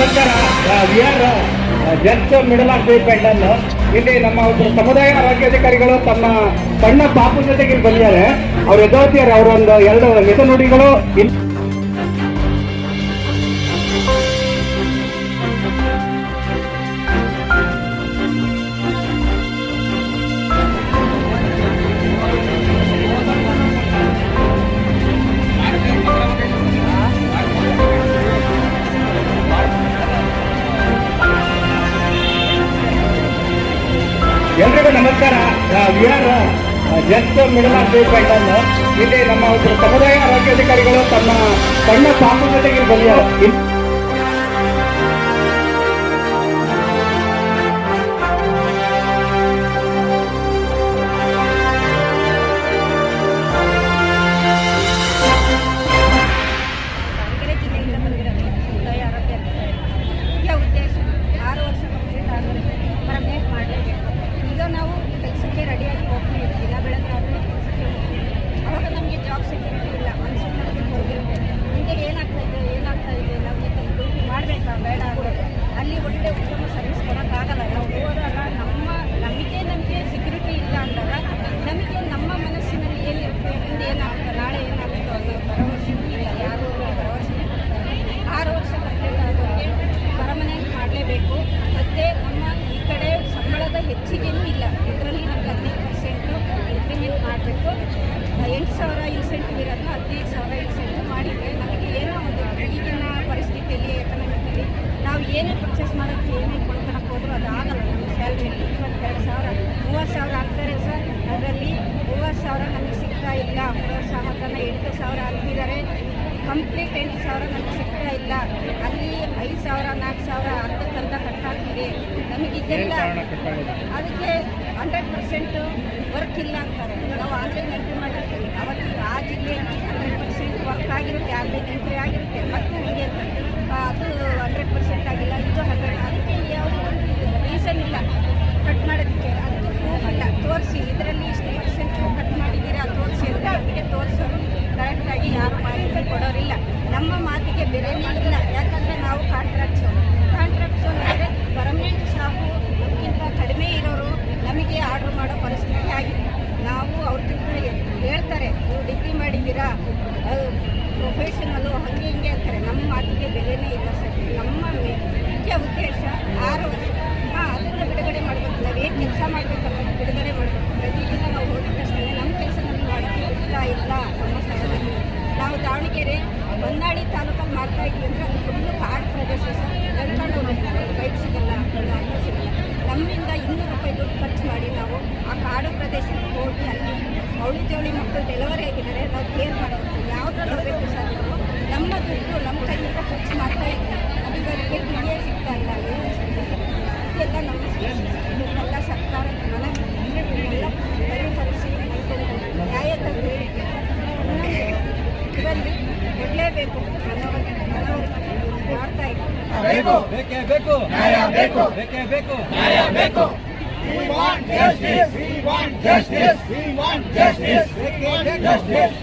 ನಮಸ್ಕಾರ. We are just middle of the pandal ಇಲ್ಲಿ ನಮ್ಮ ಒಂದು ಸಮುದಾಯ ಆರೋಗ್ಯಾಧಿಕಾರಿಗಳು ತಮ್ಮ ಸಣ್ಣ ಪಾಪು ಜೊತೆಗೆ ಬಂದಿದ್ದಾರೆ. ಅವ್ರ ಯಥಾವತಿಯರು ಅವರೊಂದು ಎರಡು ಮಿತ ನುಡಿಗಳು. ಎಲ್ರಿಗೂ ನಮಸ್ಕಾರ. We are just middle of time ಇಲ್ಲಿ ನಮ್ಮ ಒಂದು ಸಮುದಾಯ ಆರೋಗ್ಯಾಧಿಕಾರಿಗಳು ತಮ್ಮ ಸಣ್ಣ ಸಾಕು ಜೊತೆಗೆ ಬಂದಿದ್ದಾರೆ ಬೇಡ ಅಲ್ಲಿ ಒಳ್ಳೆ ಉತ್ತಮ ಮೂರು ಸಾವಿರದನ್ನ ಎಂಟು ಸಾವಿರ ಹಾಕಿದ್ದಾರೆ ಕಂಪ್ಲೀಟ್ ಎಂಟು ಸಾವಿರ ನಮಗೆ ಸಿಗ್ತಾ ಇಲ್ಲ. ಅಲ್ಲಿ ಐದು ಸಾವಿರ ನಾಲ್ಕು ಸಾವಿರ ಅರ್ಧಕ್ಕರ್ಧ ಕಟ್ಟಾಗ್ತಿದೆ. ನಮಗೆ ಇದೆಲ್ಲ ಅದಕ್ಕೆ ಹಂಡ್ರೆಡ್ ಪರ್ಸೆಂಟ್ ವರ್ಕ್ ಇಲ್ಲ ಅಂತಾರೆ. ನಾವು ಆನ್ಲೈನ್ ಎಂಟ್ರಿ ಮಾಡಿರ್ತೀವಿ. ಅವತ್ತು ಆ ಜಿಲ್ಲೆ ಹಂಡ್ರೆಡ್ ಪರ್ಸೆಂಟ್ ವರ್ಕ್ ಆಗಿರುತ್ತೆ ಆನ್ಲೈನ್ ಎಂಟ್ರಿ ಆಗಿರುತ್ತೆ. ಮತ್ತೆ ನಮಗೆ ಅದು ಹಂಡ್ರೆಡ್ ಪರ್ಸೆಂಟ್ ನಮ್ಮ ಮುಖ್ಯ ಉದ್ದೇಶ ನಿಮಗೆಲ್ಲ ಸರ್ಕಾರ ಎಲ್ಲ ಪರಿಹರಿಸಿ ನ್ಯಾಯ ತಂದು ಇದರಲ್ಲಿ ಕೊಡಲೇಬೇಕು ಮಾಡ್ತಾ ಇದ್ದೀವಿ We want justice. We want justice. We want justice. We want justice.